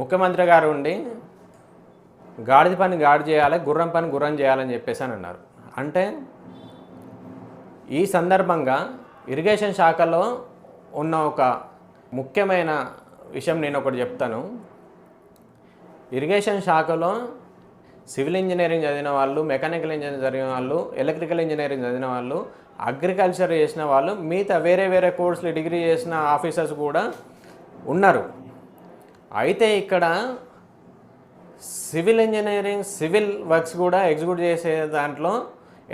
ముఖ్యమంత్రి గారు ఉండి గాడిద పని గాడి చేయాలి గుర్రం పని గుర్రం చేయాలని చెప్పేసి అని అన్నారు. అంటే ఈ సందర్భంగా ఇరిగేషన్ శాఖలో ఉన్న ఒక ముఖ్యమైన విషయం నేను ఒకటి చెప్తాను. ఇరిగేషన్ శాఖలో సివిల్ ఇంజనీరింగ్ చదివిన వాళ్ళు మెకానికల్ ఇంజనీరింగ్ చదివిన వాళ్ళు ఎలక్ట్రికల్ ఇంజనీరింగ్ చదివిన వాళ్ళు అగ్రికల్చర్ చేసిన వాళ్ళు మిగతా వేరే వేరే కోర్సులు డిగ్రీ చేసిన ఆఫీసర్స్ కూడా ఉన్నారు. అయితే ఇక్కడ సివిల్ ఇంజనీరింగ్ సివిల్ వర్క్స్ కూడా ఎగ్జిక్యూట్ చేసే దాంట్లో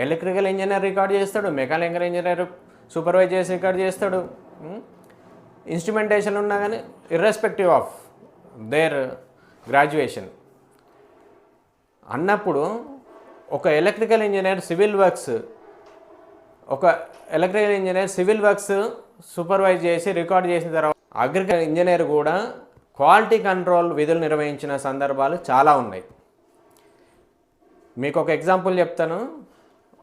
ఎలక్ట్రికల్ ఇంజనీర్ రికార్డ్ చేస్తాడు మెకానికల్ ఇంజనీర్ సూపర్వైజ్ చేసి రికార్డ్ చేస్తాడు. ఇన్స్ట్రుమెంటేషన్ ఉన్నా కానీ ఇర్రెస్పెక్టివ్ ఆఫ్ దేర్ గ్రాడ్యుయేషన్ అన్నప్పుడు ఒక ఎలక్ట్రికల్ ఇంజనీర్ సివిల్ వర్క్స్ ఒక electrical engineer civil works supervise చేసి రికార్డ్ చేసిన తర్వాత అగ్రికల్ ఇంజనీర్ కూడా క్వాలిటీ కంట్రోల్ విధులు నిర్వహించిన సందర్భాలు చాలా ఉన్నాయి. మీకు ఒక ఎగ్జాంపుల్ చెప్తాను.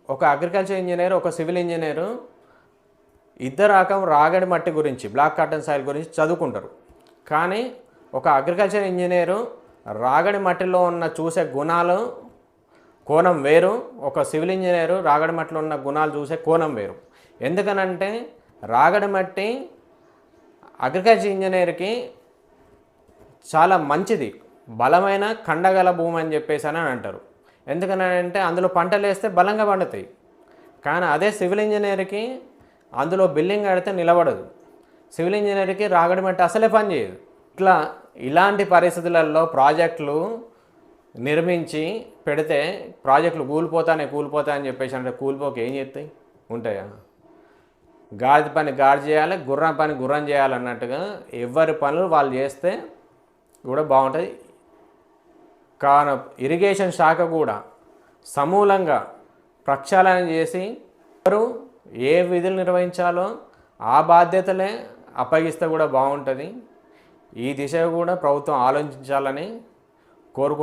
ఒక అగ్రికల్చర్ ఇంజనీర్ ఒక సివిల్ ఇంజనీరు ఇద్దరు రకం రాగడి మట్టి గురించి బ్లాక్ కాటన్ సాయిల్ గురించి చదువుకుంటారు. కానీ ఒక అగ్రికల్చర్ ఇంజనీరు రాగడి మట్టిలో ఉన్న చూసే గుణాలు కోణం వేరు. ఒక సివిల్ ఇంజనీరు రాగడి మట్టిలో ఉన్న గుణాలు చూసే కోణం వేరు. ఎందుకనంటే రాగడి మట్టి అగ్రికల్చర్ ఇంజనీర్కి చాలా మంచిది. బలమైన కండగల భూమి అని చెప్పేసి అని అంటారు. ఎందుకనంటే అందులో పంటలు వేస్తే బలంగా పండుతాయి. కానీ అదే సివిల్ ఇంజనీర్కి అందులో బిల్డింగ్ కడితే నిలబడదు. సివిల్ ఇంజనీర్కి రాగడి మట్టి అసలే పని చేయదు. ఇట్లా ఇలాంటి పరిస్థితులలో ప్రాజెక్టులు నిర్మించి పెడితే ప్రాజెక్టులు కూలిపోతానే కూలిపోతాయని చెప్పేసి అంటే కూలిపోక ఏం చేస్తాయి? ఉంటాయా? గాడి పని గాడి చేయాలి గుర్రం పని గుర్రం చేయాలన్నట్టుగా ఎవరి పనులు వాళ్ళు చేస్తే కూడా బాగుంటుంది కాన ఇరిగేషన్ శాఖ కూడా సమూలంగా ప్రక్షాళన చేసి ఎవరు ఏ విధులు నిర్వహించాలో ఆ బాధ్యతలే అప్పగిస్తే కూడా బాగుంటుంది. ఈ దిశ కూడా ప్రభుత్వం ఆలోచించాలని కోరుకు